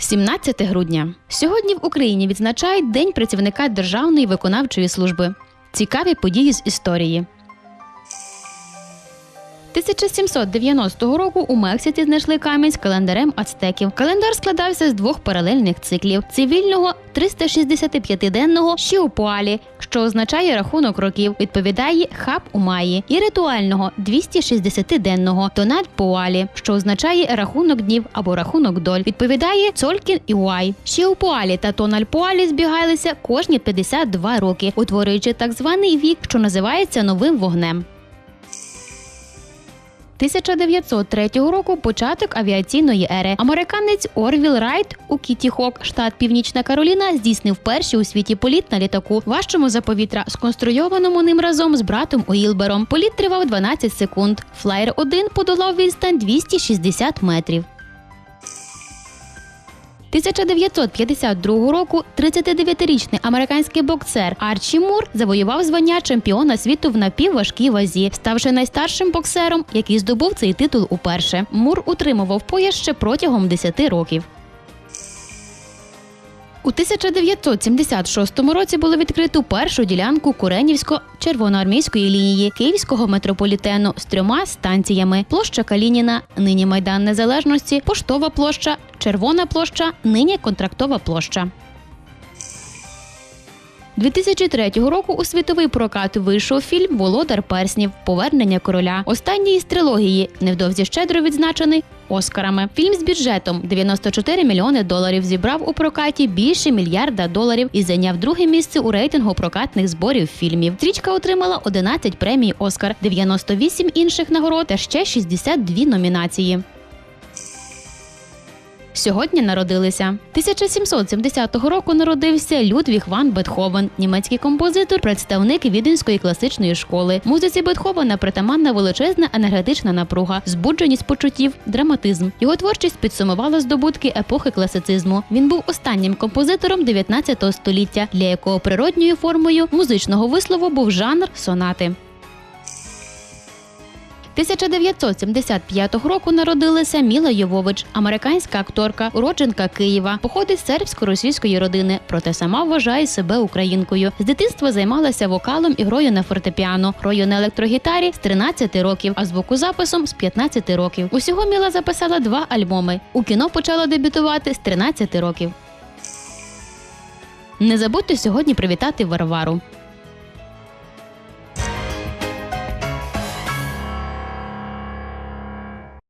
17 грудня. Сьогодні в Україні відзначають День працівника Державної виконавчої служби. Цікаві події з історії. 1790 року у Мексиці знайшли камінь з календарем ацтеків. Календар складався з двох паралельних циклів: цивільного 365-денного Шіопуалі, що означає рахунок років, відповідає хаб у маї, і ритуального 260-денного Тонат Пуалі, що означає рахунок днів або рахунок доль, відповідає Цолькін і Уай. Шіопуалі та Тональпуалі збігалися кожні 52 роки, утворюючи так званий вік, що називається новим вогнем. 1903 року початок авіаційної ери. Американець Орвіл Райт у Кіті Хок, штат Північна Кароліна, здійснив перший у світі політ на літаку, важчому за повітря, сконструйованому ним разом з братом Уілбером. Політ тривав 12 секунд. Флаєр 1 подолав відстань 260 метрів. 1952 року 39-річний американський боксер Арчі Мур завоював звання чемпіона світу в напівважкій вазі, ставши найстаршим боксером, який здобув цей титул уперше. Мур утримував пояс ще протягом 10 років. У 1976 році було відкрито першу ділянку Куренівсько-червоноармійської лінії Київського метрополітену з трьома станціями: площа Калініна, нині Майдан Незалежності, Поштова площа, Червона площа, нині Контрактова площа. 2003 року у світовий прокат вийшов фільм Володар перснів Повернення короля. Останній із трилогії, невдовзі щедро відзначений Оскарами. Фільм з бюджетом 94 мільйони доларів зібрав у прокаті більше мільярда доларів і зайняв друге місце у рейтингу прокатних зборів фільмів. Стрічка отримала 11 премій Оскар, 98 інших нагород та ще 62 номінації. Сьогодні народилися 1770 року. Народився Людвіг ван Бетховен, німецький композитор, представник віденської класичної школи. Музиці Бетховена притаманна величезна енергетична напруга, збудженість почуттів, драматизм. Його творчість підсумувала здобутки епохи класицизму. Він був останнім композитором 19 століття, для якого природньою формою музичного вислову був жанр сонати. 1975 року народилася Міла Йовович, американська акторка, уродженка Києва, походить з сербсько-російської родини, проте сама вважає себе українкою. З дитинства займалася вокалом і грою на фортепіано, грою на електрогітарі з 13 років, а звукозаписом з 15 років. Усього Міла записала два альбоми. У кіно почала дебютувати з 13 років. Не забудьте сьогодні привітати Варвару.